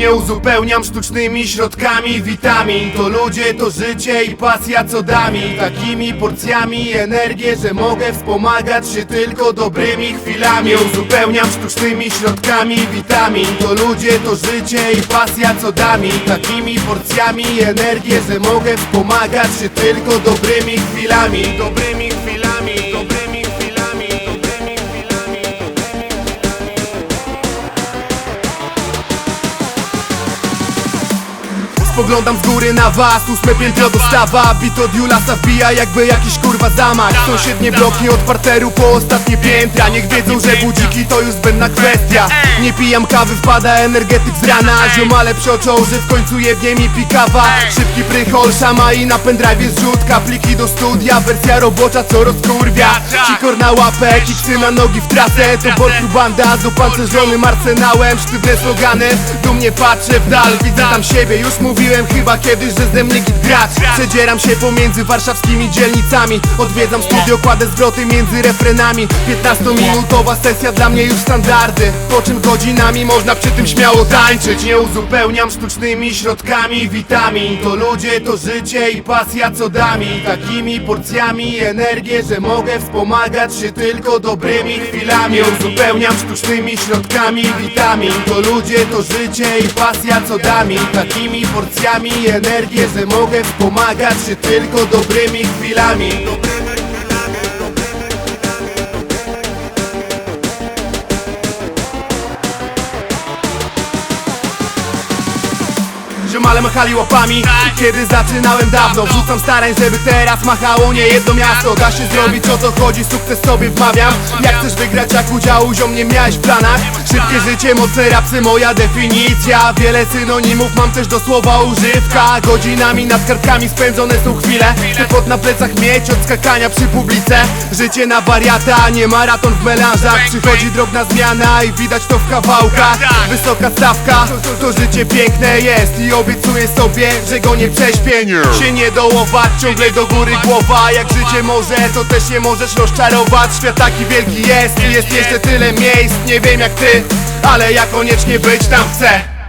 Nie uzupełniam sztucznymi środkami witamin. To ludzie, to życie i pasja co da mi. Takimi porcjami energię, że mogę wspomagać się tylko dobrymi chwilami. Nie uzupełniam sztucznymi środkami witamin. To ludzie, to życie i pasja co da mi. Takimi porcjami energię, że mogę wspomagać się tylko dobrymi chwilami. Dobrymi Spoglądam z góry na was, ósme piętro dostawa. Bit od Julasa wbija jakby jakiś kurwa zamach. Sąsiednie bloki od parteru po ostatnie piętra. Niech wiedzą, że budziki to już zbędna kwestia. Nie pijam kawy, wpada energetyk z rana. Ziomale przeoczą, że w końcu jebnie mi pikawa. Szybki prychol, szama i na pendrive zrzutka Pliki do studia, wersja robocza co rozkurwia. Cikor na łapę, kiksy na nogi w trasę. To Boltru banda z opancerzonym arsenałem. Sztywne slogany, dumnie patrzę w dal. Widzę tam siebie, już mówiłem chyba kiedyś, że ze mnie git grać. Przedzieram się pomiędzy warszawskimi dzielnicami. Odwiedzam studio, kładę zwroty między refrenami. 15-minutowa sesja dla mnie już standardy. Po czym godzinami można przy tym śmiało tańczyć. Nie uzupełniam sztucznymi środkami witamin To ludzie, to życie i pasja co da mi. Takimi porcjami energię, że mogę wspomagać się tylko dobrymi chwilami. Nie uzupełniam sztucznymi środkami witamin To ludzie, to życie i pasja co da mi. Takimi porcjami energię, że mogę wspomagać się tylko dobrymi chwilami Ziomale machali łapami. Kiedy zaczynałem dawno Wrzucam starań, żeby teraz machało nie jedno miasto. Da się zrobić o co chodzi, sukces sobie wmawiam. Jak chcesz wygrać, jak udziału ziom nie miałeś w planach. Szybkie życie, mocne rapsy, moja definicja. Wiele synonimów, mam też do słowa używka. Godzinami nad kartkami spędzone są chwile. Chcę pot na plecach mieć od skakania przy publice? Życie na wariata, nie maraton w melanżach. Przychodzi drobna zmiana i widać to w kawałkach. Wysoka stawka, to, to życie piękne jest I obiecuję sobie, że go nie prześpię. Się nie dołować, ciągle do góry głowa. Jak życie może, to też nie możesz rozczarować. Świat taki wielki jest i jest jeszcze tyle miejsc. Nie wiem jak ty, ale ja koniecznie być tam chcę